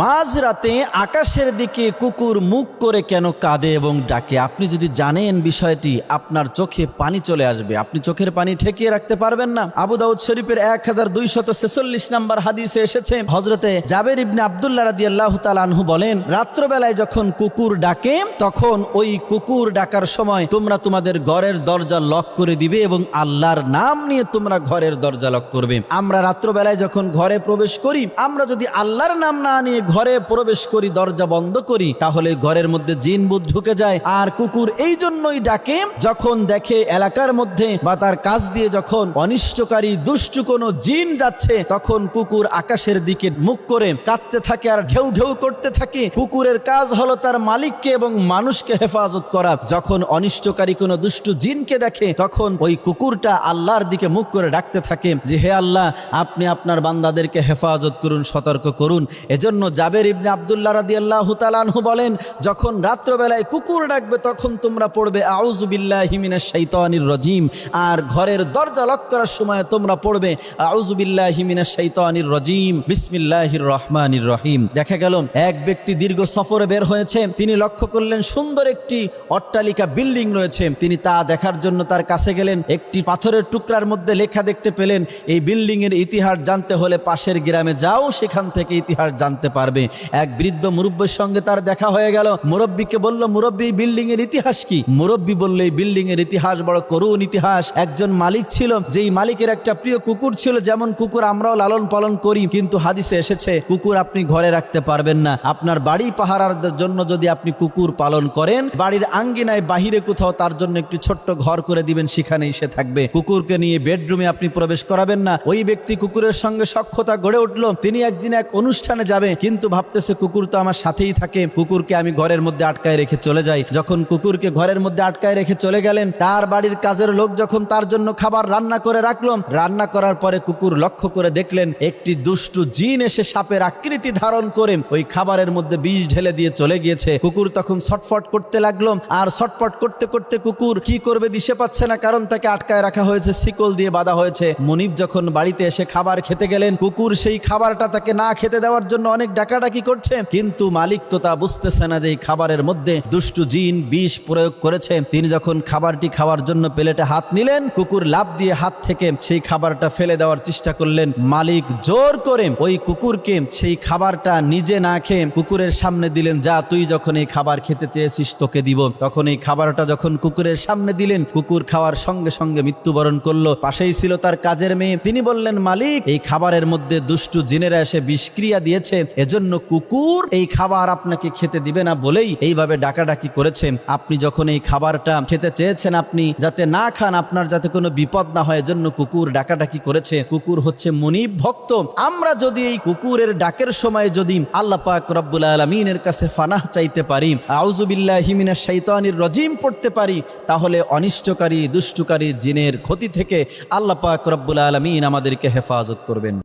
মাঝরাতে আকাশের দিকে কুকুর মুখ করে কেন কাঁদে এবং ডাকে? আপনি যদি জানেন বিষয়টি, আপনার চোখে পানি চলে আসবে। আপনি চোখের পানি ঠেকিয়ে রাখতে পারবেন না। আবু দাউদ শরীফের এক হাজার দুইশত ছেচল্লিশ নাম্বার হাদিসে এসেছে হজরতে জাবের ইবনে আবদুল্লাহ রাদি আল্লাহ আনহু বলেন, রাত্রবেলায় যখন কুকুর ডাকে, তখন ওই কুকুর ডাকার সময় তোমরা তোমাদের ঘরের দরজা লক করে দিবে এবং আল্লাহর নাম নিয়ে তোমরা ঘরের দরজা লক করবে। আমরা রাত্রবেলায় যখন ঘরে প্রবেশ করি, আমরা যদি আল্লাহর নাম না নিয়ে ঘরে প্রবেশ করি, দরজা বন্ধ করি, তাহলে ঘরের মধ্যে জিন বুধ ঢুকে যায়। আর কুকুর এই জন্যই ডাকে, যখন দেখে এলাকার মধ্যে বা তার কাজ দিয়ে যখন অনিষ্টকারী, দুষ্টু কোনো জিন যাচ্ছে, তখন কুকুর আকাশের দিকে মুখ করে কাঁদতে থাকে আর ঢেউ ঢেউ করতে থাকে। কুকুরের কাজ হলো তার মালিককে এবং মানুষকে হেফাজত করা। যখন অনিষ্টকারী কোনো দুষ্টু জিনকে দেখে, তখন ওই কুকুরটা আল্লাহর দিকে মুখ করে ডাকতে থাকে যে, হে আল্লাহ, আপনি আপনার বান্দাদেরকে হেফাজত করুন, সতর্ক করুন। এজন্য জাবের ইবনে আবদুল্লাহ রাদি আল্লাহ তালানহু বলেন, যখন রাত্রবেলায় কুকুর ডাকবে, তখন তোমরা পড়বে আউজুবিল্লাহ হিমিনা শৈতানির রজিম। আর ঘরের দরজা লক করার সময় তোমরা পড়বে আউজুবিল্লাহ হিমিনা শৈতানির রজিম। বিসমিল্লাহির রহমানির রহিম। দেখা গেল, এক ব্যক্তি দীর্ঘ সফরে বের হয়েছে, তিনি লক্ষ্য করলেন সুন্দর একটি অট্টালিকা বিল্ডিং রয়েছে। তিনি তা দেখার জন্য তার কাছে গেলেন, একটি পাথরের টুকরার মধ্যে লেখা দেখতে পেলেন, এই বিল্ডিং এর ইতিহাস জানতে হলে পাশের গ্রামে যাও, সেখান থেকে ইতিহাস জানতে পারবে। এক বৃদ্ধ মুরব্বীর সঙ্গে তার দেখা হয়ে গেল। মুরব্বীকে বলল, মুরব্বী বিল্ডিং এর ইতিহাস কি? মুরব্বী বলল, এই বিল্ডিং এর ইতিহাস বড় করুণ ইতিহাস। একজন মালিক ছিল, যেই মালিকের একটা প্রিয় কুকুর ছিল, যেমন কুকুর আমরাও লালন পালন করি, কিন্তু হাদিসে এসেছে, কুকুর আপনি ঘরে রাখতে পারবেন না। আপনার বাড়ি পাহারার জন্য যদি আপনি কুকুর পালন করেন, বাড়ির আঙ্গিনায় বাহিরে কোথাও তার জন্য একটি ছোট্ট ঘর করে দিবেন, সেখানেই সে থাকবে। কুকুরকে নিয়ে বেডরুমে আপনি প্রবেশ করাবেন না। ওই ব্যক্তি কুকুরের সঙ্গে সক্ষতা গড়ে উঠল। তিনি একদিন এক অনুষ্ঠানে যাবে কিন্তু ভাবতেছে, কুকুর তো আমার সাথেই থাকে। কুকুরকে আমি ঘরের মধ্যে আটকায় রেখে চলে যাই। যখন কুকুরকে ঘরের মধ্যে আটকায় রেখে চলে গেলেন, তার বাড়ির কাজের লোক যখন তার জন্য খাবার রান্না করে রাখল, রান্না করার পরে কুকুর লক্ষ্য করে দেখলেন, একটি দুষ্টু জিন এসে সাপের আকৃতি ধারণ করে ওই খাবারের মধ্যে বিষ ঢেলে দিয়ে চলে গিয়েছে। কুকুর তখন ছটফট করতে লাগল, আর ছটফট করতে করতে কুকুর কি করবে দিশে পাচ্ছে না, কারণ তাকে আটকায় রাখা হয়েছে, শিকল দিয়ে বাঁধা হয়েছে। মনিব যখন বাড়িতে এসে খাবার খেতে গেলেন, কুকুর সেই খাবারটা তাকে না খেতে দেওয়ার জন্য অনেক ডাকাডাকি করছে? কিন্তু মালিক তো তা বুঝতেছে না যে এই খাবারের মধ্যে দুষ্টু জিন, বিষ প্রয়োগ করেছে। তিনি যখন খাবারটি খাওয়ার জন্য প্লেটে হাত নিলেন, কুকুর লাভ দিয়ে হাত থেকে সেই খাবারটা ফেলে দেওয়ার চেষ্টা করলেন। মালিক জোর করে ওই কুকুরকে সেই খাবারটা নিজে না খেয়ে কুকুরের সামনে দিলেন, যা, তুই যখন এই খাবার খেতে চেয়েছিস, তোকে দিব। তখন এই খাবারটা যখন কুকুরের সামনে দিলেন, কুকুর খাওয়ার সঙ্গে সঙ্গে মৃত্যুবরণ করল। পাশেই ছিল তার কাজের মেয়ে। তিনি বললেন, মালিক, এই খাবারের মধ্যে দুষ্টু জিনেরা এসে বিষক্রিয়া দিয়েছে। এজন্য কুকুর এই খাবার আপনাকে খেতে দিবে না বলেই এইভাবে ডাকাডাকি করেছেন। আপনি যখন এই খাবারটা খেতে চেয়েছেন আপনি যাতে না খান, আপনার যাতে কোনো বিপদ না হয়, এজন্য কুকুর ডাকাডাকি করেছে। কুকুর হচ্ছে মনিব ভক্ত। আমরা যদি এই কুকুরের ডাকের সময় যদি আল্লাহ পাক রব্বুল আলমিনের কাছে ফানাহ চাইতে পারি আউজুবিল্লাহ হিমিনা শৈতানির রজিম পড়তে পারি, তাহলে অনিষ্টকারী, দুষ্টকারী জিনের ক্ষতি থেকে আল্লাহ পাক রব্বুল আলমিন আমাদেরকে হেফাজত করবেন।